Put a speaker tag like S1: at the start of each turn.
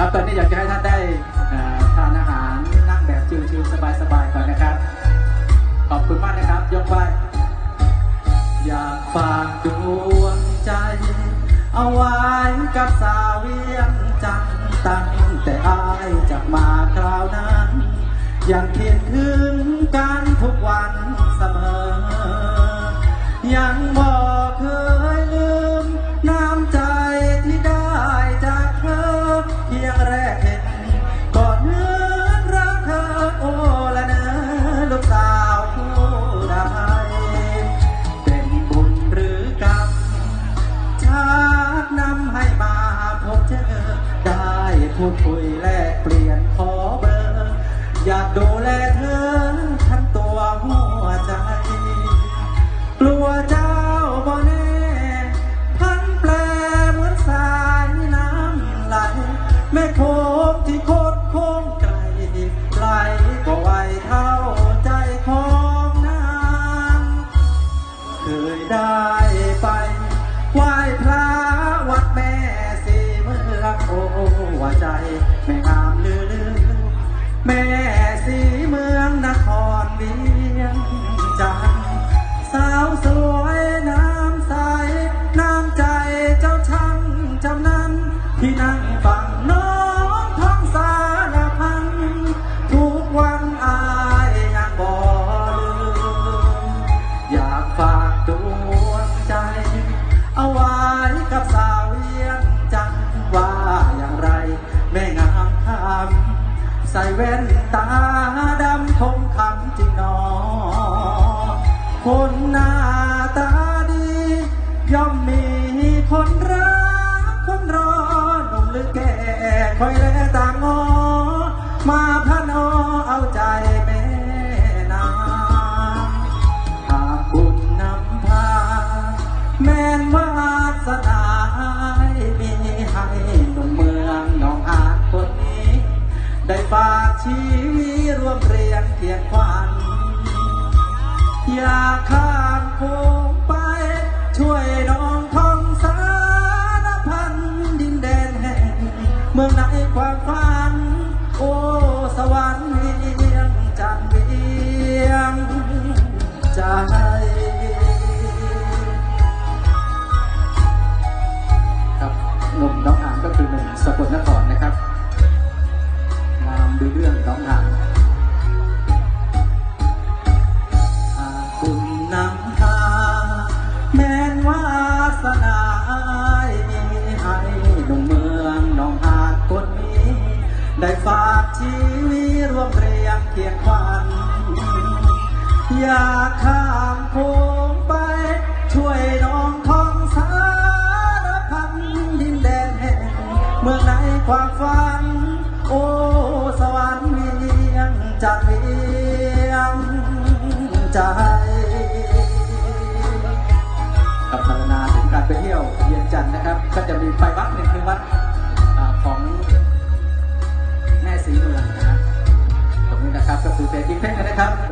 S1: ครับตอนนี้อยากจะให้ท่านได้ทานอาหารนั่งแบบชิลๆสบายๆก่อนนะครับ ขอบคุณมากนะครับ ยกไปอยากฝากดวงใจ เอาไว้กับสาวเวียงจันทน์ตั้งแต่อายจากมาคราวนั้นยังคิดถึงกันทุกวันเสมอ ยังบอก พูดคุยแลกเปลี่ยนขอเบอร์ อยากดูแลเธอทั้งตัวหัวใจ กลัวเจ้าบ่แน่พันแปลเหมือนสายน้ำไหลแม่โคงที่ มืองโอ้หัวใจไม่งามลือลือแม่สีเมืองนครเวียงจันทน์สาวสวยน้ำใส น้ำใจเจ้าช่างจำนั้นที่นั่งฟัง แว่นตาดำคมคำจริงนอ คนหน้าตาดี ย่อมมีคนรักคนรอหนุ่มหรือแก่คอยแลต่างงอ มาพนอเอาใจแม่นางหากบุญนำพา แม่นวาสนามีให้หนุ่มเมืองหนองอาจคนนี้ ได้ฝาก ชีวิตรวมเรียงเกียงควันอยากข้ามโค้งไป ช่วยน้องท่องสารพันดินแดนแห่ง เมืองไหนความฝัน ได้ฝากชีวิตร่วมเรียงเคียงวัน อย่าข้ามโค้งไป ช่วยน้องทองสารพันดินแดนแห่ง เมืองไหนความฝัน โอ้สวรรค์มีเลียงจากเลียงใจกับภาวนาถึงการไปเที่ยวเยียนจันนะครับ ก็จะมีไปวัดหนึ่งคือวัด